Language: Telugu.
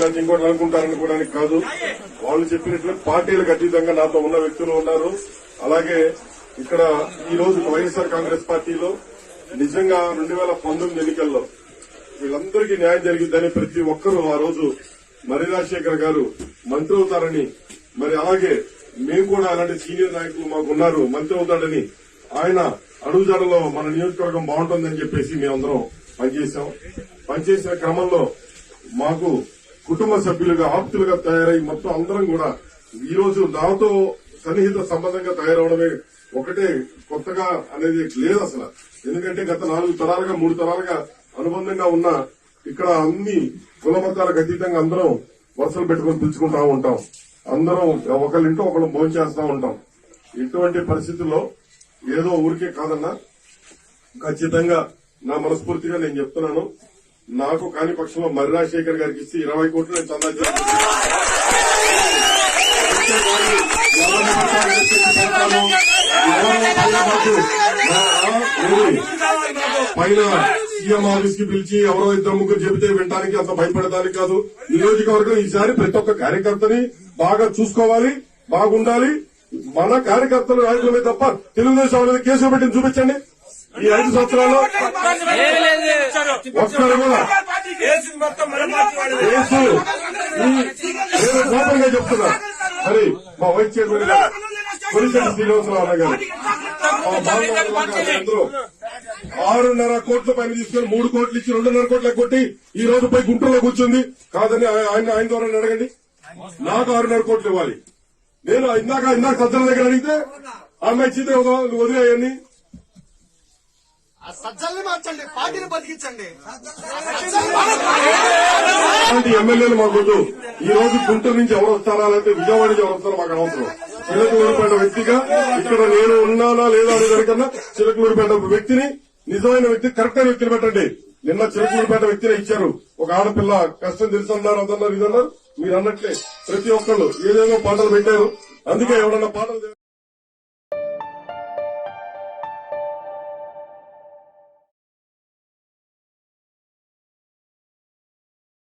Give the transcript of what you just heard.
లేకపోతే ఇంకోటి అనుకుంటారనుకోవడానికి కాదు. వాళ్ళు చెప్పినట్లు పార్టీలకు అతీతంగా నాతో ఉన్న వ్యక్తులు ఉన్నారు. అలాగే ఇక్కడ ఈ రోజు వైఎస్ఆర్ కాంగ్రెస్ పార్టీలో నిజంగా రెండు వేల పంతొమ్మిది ఎన్నికల్లో వీళ్ళందరికీ న్యాయం జరిగిద్దని ప్రతి ఒక్కరూ ఆ రోజు మరి రాజశేఖర్ గారు మంత్రి అవుతారని మరి అలాగే మేము కూడా అలాంటి సీనియర్ నాయకులు మాకున్నారు మంత్రి అవుతాడని ఆయన అడుగుజాడలో మన నియోజకవర్గం బాగుంటుందని చెప్పేసి మేమందరం పనిచేశాం. పనిచేసిన క్రమంలో మాకు కుటుంబ సభ్యులుగా ఆప్తులుగా తయారై మొత్తం అందరం కూడా ఈ రోజు నాతో సన్నిహిత సంబంధంగా తయారవడమే ఒకటే కొత్తగా అనేది లేదు అసలు. ఎందుకంటే గత నాలుగు తరాలుగా మూడు తరాలుగా అనుబంధంగా ఉన్న ఇక్కడ అన్ని కుల మతాలకు అతీతంగా అందరం వరుసలు పెట్టుకుని పిలుచుకుంటా ఉంటాం. అందరం ఒకళ్ళింటూ ఒకళ్ళు భోజనం చేస్తూ ఉంటాం. ఇటువంటి పరిస్థితుల్లో ఏదో ఊరికే కాదన్నా ఖచ్చితంగా నా మనస్ఫూర్తిగా నేను చెప్తున్నాను. నాకు కాని పక్షంలో మర్రి రాజశేఖర్ గారికి ఇస్తే ఇరవై కోట్లు నేను చందా పైన సీఎం ఆఫీస్కి పిలిచి ఎవరో ఇద్దరు ముగ్గురు చెబితే వినడానికి అంత భయపడడానికి కాదు. ఈ నియోజకవర్గం ఈసారి ప్రతి ఒక్క కార్యకర్తని బాగా చూసుకోవాలి బాగుండాలి. మన కార్యకర్తలు నాయకుల తప్ప తెలుగుదేశం వాళ్ళ కేసులు పెట్టింది చూపించండి. ఈ ఐదు సంవత్సరాల్లో ఒక్కరు కూడా నేను చెప్తున్నా మరి మా వైస్ చైర్మన్ గారు కొలిశెట్టి శ్రీనివాసరావు అన్న గారు మా అందరూ ఆరున్నర కోట్ల పైన తీసుకొని మూడు కోట్లు ఇచ్చి రెండున్నర కోట్ల కొట్టి ఈ రోజు పోయి గుంటూరులో కూర్చుంది. కాదని ఆయన ఆయన ద్వారా అడగండి. నాకు ఆరున్నర కోట్లు ఇవ్వాలి. నేను ఇందాక ఇందాక సజ్జల దగ్గర అడిగితే ఆ అమ్మాయి చీత వదిలేయని ఆ సజ్జల్ని మార్చండి పార్టీని బతికించండి. ఎమ్మెల్యేలు మాకొద్దు ఈ రోజు గుంటూరు నుంచి ఎవరు వస్తారా లేకపోతే విజయవాడ నుంచి ఎవరు వస్తారో మాకు అవసరం. చిలకలూరుపేట వ్యక్తిగా ఇక్కడ నేను ఉన్నానా లేదా అనే దానికన్నా చిలకూరుపేట వ్యక్తిని నిజమైన వ్యక్తి కరెక్ట్ అయిన వ్యక్తిని పెట్టండి. నిన్న చిలకూరుపేట వ్యక్తిని ఇచ్చారు. ఒక ఆడపిల్ల కష్టం తెలుసు అన్నారు అదన్నారు ఇదన్నారు. మీరు అన్నట్లే ప్రతి ఒక్కళ్ళు ఏదేదో పాటలు పెట్టారు. అందుకే ఎవరన్నా పాటలు